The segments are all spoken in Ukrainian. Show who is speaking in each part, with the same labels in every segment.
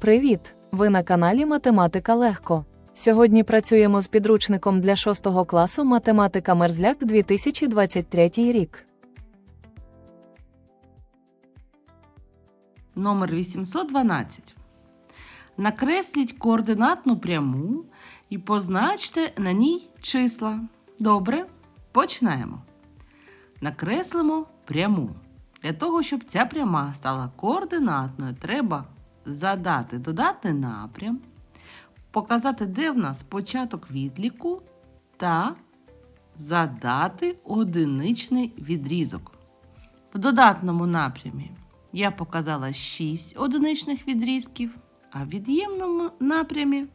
Speaker 1: Привіт! Ви на каналі Математика Легко. Сьогодні працюємо з підручником для 6 класу Математика Мерзляк 2023 рік.
Speaker 2: Номер 812. Накресліть координатну пряму і позначте на ній числа. Добре, починаємо. Накреслимо пряму. Для того, щоб ця пряма стала координатною, треба задати додати напрям, показати, де в нас початок відліку, та задати одиничний відрізок. В додатному напрямі я показала 6 одиничних відрізків, а в від'ємному напрямі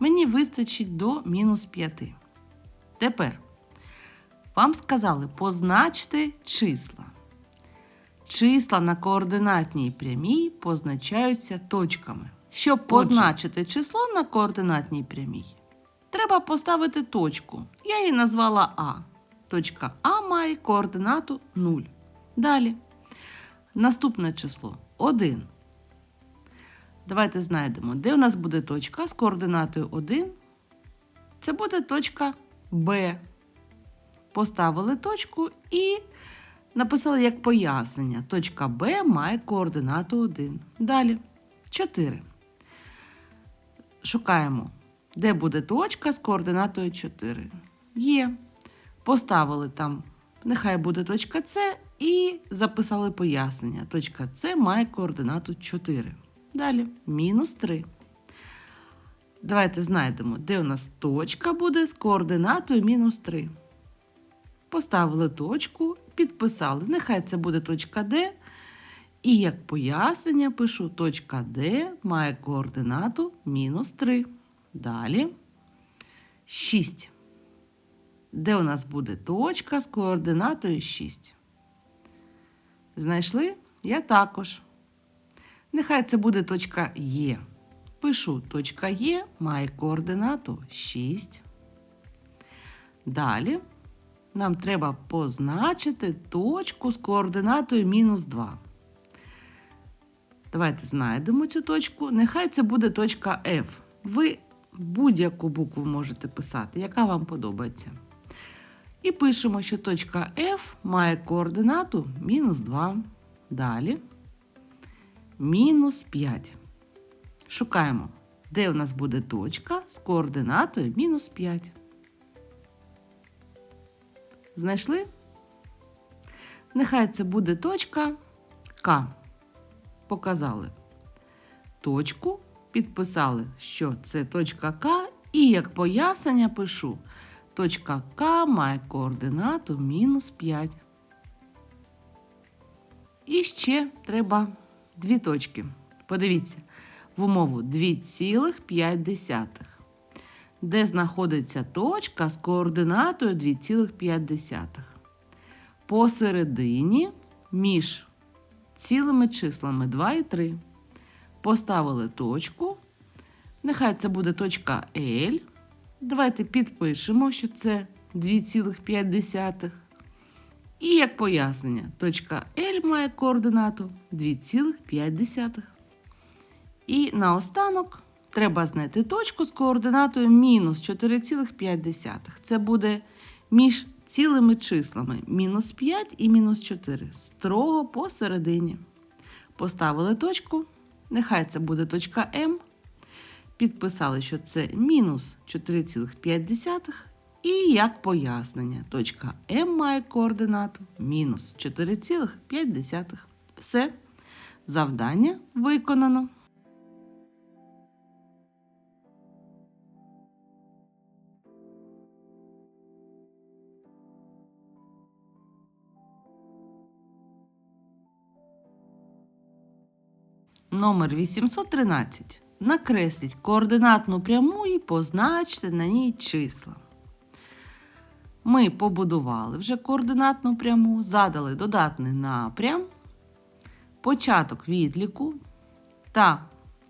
Speaker 2: мені вистачить до мінус 5. Тепер вам сказали позначте числа. Числа на координатній прямій позначаються точками. Щоб позначити число на координатній прямій, треба поставити точку. Я її назвала А. Точка А має координату 0. Далі. Наступне число 1. Давайте знайдемо, де у нас буде точка з координатою 1. Це буде точка Б. Поставили точку і написали як пояснення. Точка Б має координату 1. Далі 4. Шукаємо, де буде точка з координатою 4. Є. Поставили там, нехай буде точка С, і записали пояснення. Точка С має координату 4. Далі мінус 3. Давайте знайдемо, де у нас точка буде з координатою мінус 3. Поставили точку, підписали. Нехай це буде точка Д. І як пояснення пишу, точка Д має координату мінус 3. Далі 6. Де у нас буде точка з координатою 6? Знайшли? Я також. Нехай це буде точка Є. Пишу, точка Є має координату 6. Далі нам треба позначити точку з координатою мінус 2. Давайте знайдемо цю точку. Нехай це буде точка F. Ви будь-яку букву можете писати, яка вам подобається. І пишемо, що точка F має координату мінус 2. Далі мінус 5. Шукаємо, де у нас буде точка з координатою мінус 5. Знайшли? Нехай це буде точка К. Показали точку, підписали, що це точка К, і як пояснення пишу, точка К має координату мінус 5. І ще треба дві точки. Подивіться, в умову 2,5, де знаходиться точка з координатою 2,5. Посередині між цілими числами 2 і 3. Поставили точку. Нехай це буде точка L. Давайте підпишемо, що це 2,5. І як пояснення, точка L має координату 2,5. І наостанок треба знайти точку з координатою мінус 4,5. Це буде між цілими числами мінус 5 і мінус 4. Строго посередині. Поставили точку. Нехай це буде точка М. Підписали, що це мінус 4,5. І як пояснення, точка М має координату мінус 4,5. Все. Завдання виконано. Номер 813. Накресліть координатну пряму і позначте на ній числа. Ми побудували вже координатну пряму, задали додатний напрям, початок відліку та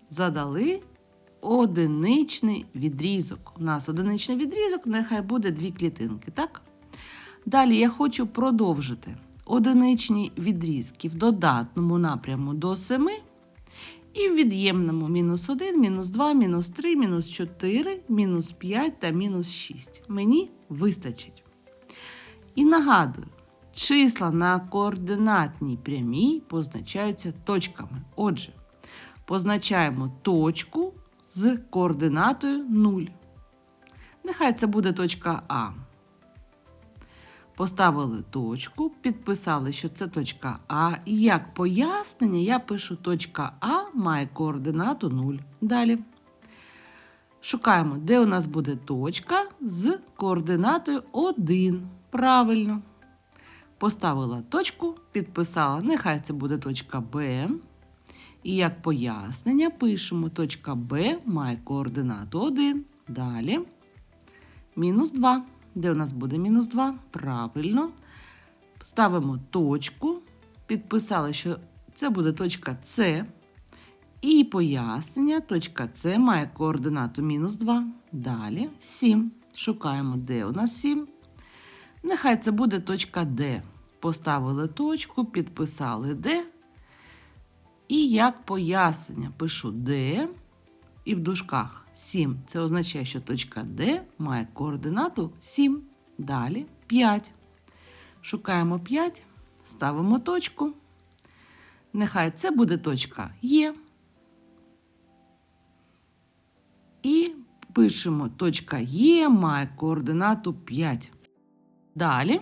Speaker 2: задали одиничний відрізок. У нас одиничний відрізок, нехай буде дві клітинки, так? Далі я хочу продовжити одиничні відрізки в додатному напряму до 7 І в від'ємному мінус 1, мінус 2, мінус 3, мінус 4, мінус 5 та мінус 6. Мені вистачить. І нагадую, числа на координатній прямій позначаються точками. Отже, позначаємо точку з координатою 0. Нехай це буде точка А. Поставили точку, підписали, що це точка А. І як пояснення я пишу точка А має координату 0. Далі. Шукаємо, де у нас буде точка з координатою 1. Правильно. Поставила точку, підписала, нехай це буде точка Б. І як пояснення пишемо, точка Б має координату 1. Далі. Мінус 2. Де у нас буде мінус 2? Правильно. Ставимо точку. Підписали, що це буде точка С. І пояснення, точка С має координату мінус 2. Далі 7. Шукаємо, де у нас 7. Нехай це буде точка Д. Поставили точку, підписали Д. І як пояснення пишу Д і в дужках 7. Це означає, що точка Д має координату 7. Далі 5. Шукаємо 5, ставимо точку. Нехай це буде точка Є. І пишемо точка Є має координату 5. Далі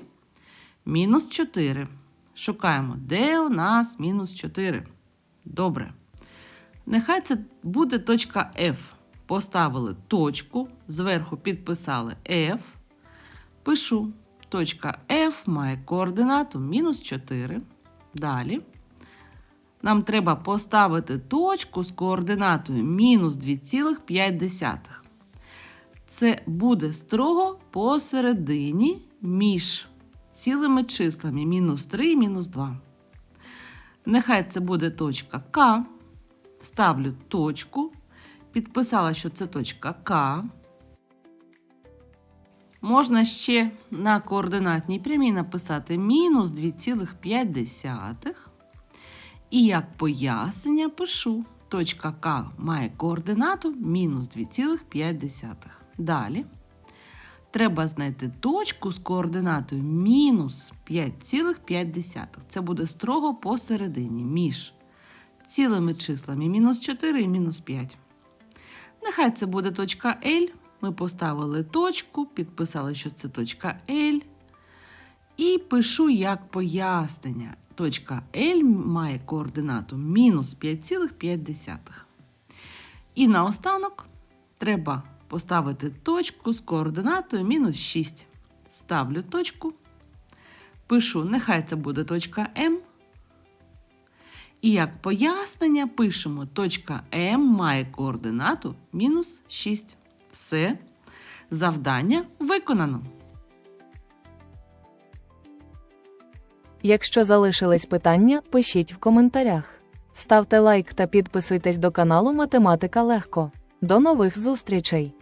Speaker 2: мінус 4. Шукаємо, де у нас мінус 4. Добре. Нехай це буде точка F. Поставили точку, зверху підписали F. Пишу, точка F має координату мінус 4. Далі. Нам треба поставити точку з координатою мінус 2,5. Це буде строго посередині між цілими числами мінус 3 і мінус 2. Нехай це буде точка К. Ставлю точку. Підписала, що це точка К. Можна ще на координатній прямій написати мінус 2,5. І як пояснення пишу, точка К має координату мінус 2,5. Далі треба знайти точку з координатою мінус 5,5. Це буде строго посередині між цілими числами мінус 4 і мінус 5. Нехай це буде точка L. Ми поставили точку, підписали, що це точка L. І пишу як пояснення. Точка L має координату мінус 5,5. І наостанок треба поставити точку з координатою мінус 6. Ставлю точку. Пишу, нехай це буде точка М. І як пояснення пишемо, точка М має координату мінус 6. Все. Завдання виконано.
Speaker 1: Якщо залишились питання, пишіть в коментарях. Ставте лайк та підписуйтесь до каналу Математика Легко. До нових зустрічей!